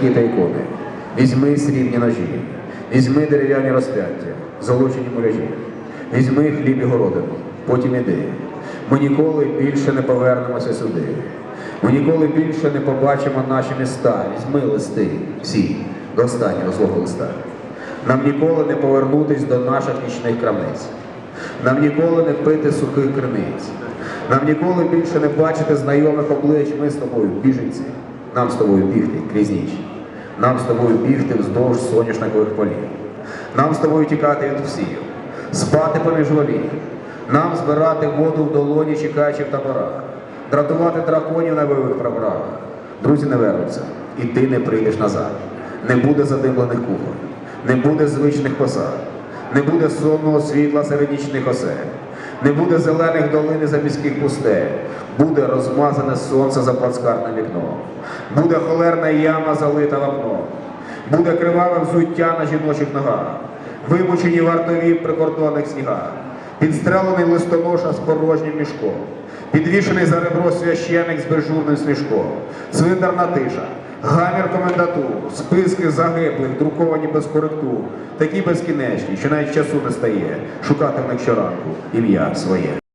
та ікони, візьми срібні ножі, візьми дерев'яні розп'яття, золочені муляжі, візьми хліб і городину, потім іди. Ми ніколи більше не повернемося сюди. Ми ніколи більше не побачимо наші міста. Візьми листи, всі, до останнього злого листа. Нам ніколи не повернутись до наших нічних крамниць. Нам ніколи не пити сухих криниць. Нам ніколи більше не бачити знайомих облич. Ми з тобою біженці. Нам з тобою бігти крізь ніч. Нам з тобою бігти вздовж соняшникових полів. Нам з тобою тікати від всіх, спати поміж волів. Нам збирати воду в долоні, чекаючи в таборах, дратувати драконів на бойових прапорах. Друзі не вернуться, і ти не прийдеш назад. Не буде задимлених кухонь, не буде звичних посад, не буде сонного світла серед нічних осель, не буде зелених долин за міських пустель, буде розмазане сонце за плацкартним вікном, буде холерна яма залита вапном, буде криваве взуття на жіночих ногах, вимучені вартові в прикордонних снігах, підстрелений листоноша з порожнім мішком, підвішений за ребро священик з безжурним смішком, цвинтарна тиша, гамір комендатур, списки загиблих, друковані без коректур, такі безкінечні, що навіть часу не стає. Шукати в них щоранку ім'я своє.